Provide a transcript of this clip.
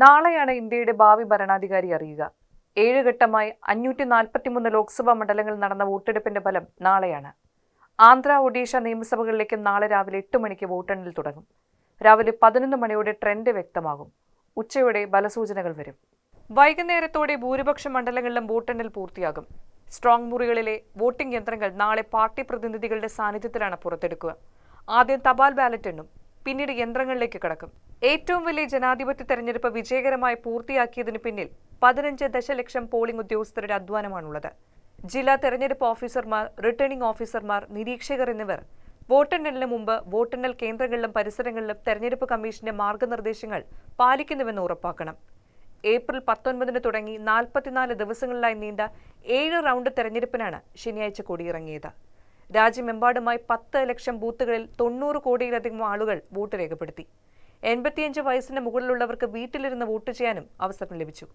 നാളെയാണ് ഇന്ത്യയുടെ ഭാവി ഭരണാധികാരി അറിയുക. ഏഴ് ഘട്ടമായി അഞ്ഞൂറ്റി നാൽപ്പത്തിമൂന്ന് ലോക്സഭാ മണ്ഡലങ്ങളിൽ നടന്ന വോട്ടെടുപ്പിന്റെ ഫലം നാളെയാണ്. ആന്ധ്ര ഒഡീഷ നിയമസഭകളിലേക്ക് നാളെ രാവിലെ എട്ട് മണിക്ക് വോട്ടെണ്ണൽ തുടങ്ങും. രാവിലെ പതിനൊന്ന് മണിയോടെ ട്രെൻഡ് വ്യക്തമാകും. ഉച്ചയോടെ ബലസൂചനകൾ വരും. വൈകുന്നേരത്തോടെ ഭൂരിപക്ഷ മണ്ഡലങ്ങളിലും വോട്ടെണ്ണൽ പൂർത്തിയാകും. സ്ട്രോങ് മുറികളിലെ വോട്ടിംഗ് യന്ത്രങ്ങൾ നാളെ പാർട്ടി പ്രതിനിധികളുടെ സാന്നിധ്യത്തിലാണ് പുറത്തെടുക്കുക. ആദ്യം തപാൽ ബാലറ്റ് എണ്ണും പിന്നീട് യന്ത്രങ്ങളിലേക്ക് കടക്കും. ഏറ്റവും വലിയ ജനാധിപത്യ തെരഞ്ഞെടുപ്പ് വിജയകരമായി പൂർത്തിയാക്കിയതിനു പിന്നിൽ പതിനഞ്ച് ദശലക്ഷം പോളിംഗ് ഉദ്യോഗസ്ഥരുടെ അധ്വാനമാണുള്ളത്. ജില്ലാ തെരഞ്ഞെടുപ്പ് ഓഫീസർമാർ റിട്ടേണിംഗ് ഓഫീസർമാർ നിരീക്ഷകർ എന്നിവർ വോട്ടെണ്ണലിന് മുമ്പ് വോട്ടെണ്ണൽ കേന്ദ്രങ്ങളിലും പരിസരങ്ങളിലും തെരഞ്ഞെടുപ്പ് കമ്മീഷന്റെ മാർഗനിർദ്ദേശങ്ങൾ പാലിക്കുന്നുവെന്ന് ഉറപ്പാക്കണം. ഏപ്രിൽ പത്തൊൻപതിന് തുടങ്ങി നാൽപ്പത്തിനാല് ദിവസങ്ങളിലായി നീണ്ട ഏഴ് റൗണ്ട് തെരഞ്ഞെടുപ്പിനാണ് ശനിയാഴ്ച കൊടിയിറങ്ങിയത്. രാജ്യമെമ്പാടുമായി പത്ത് ലക്ഷം ബൂത്തുകളിൽ തൊണ്ണൂറ് കോടിയിലധികം ആളുകൾ വോട്ട് രേഖപ്പെടുത്തി. എൺപത്തിയഞ്ച് വയസ്സിന് മുകളിലുള്ളവർക്ക് വീട്ടിലിരുന്ന് വോട്ട് ചെയ്യാനും അവസരം ലഭിച്ചു